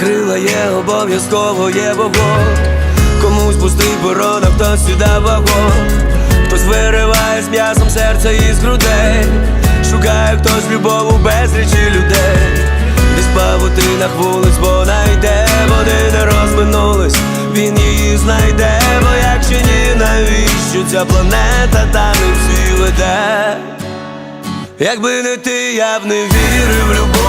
Крила є, обов'язково є вогонь. Комусь пустий борон, а хтось сюди вагон. Хтось вириває з м'ясом серце із грудей. Шукає хтось любов у безлічі людей. Десь павутинах вулиць вона йде Вони не розминулись, він її знайде Бо якщо ні, навіщо ця планета та не всі веде? Якби не ти, я б не вірив в любов,